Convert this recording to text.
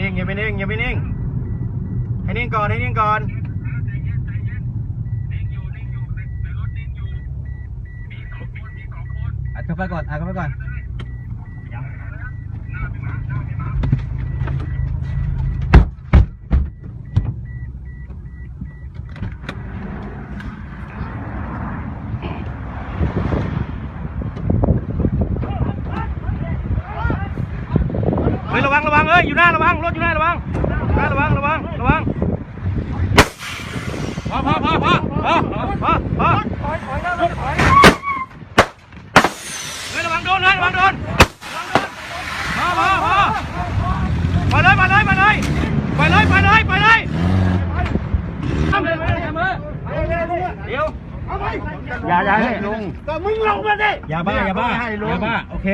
นิ่งอย่าไปนิ่งอย่าไปนิ่งให้นิ่งก่อนให้นิ่งก่อนอัดเข้าไปก่อนอัดเข้าไปก่อน เฮ้ยระวังระวังเอ้ยอยู่หน้าระวังรถอยู่หน้าระวังหน้าระวังระวังระวังพอพอพอพอพอพอพอเฮ้ยระวังโดนเลยระวังโดนพอพอพอไปเลยไปเลยไปเลยไปเลยไปเลยไปเลยทำเลยไปเลยทำเลยเดี๋ยวอย่าอย่าให้ลุงก็มึงลงมาดิอย่าบ้าอย่าบ้าอย่าบ้าโอเค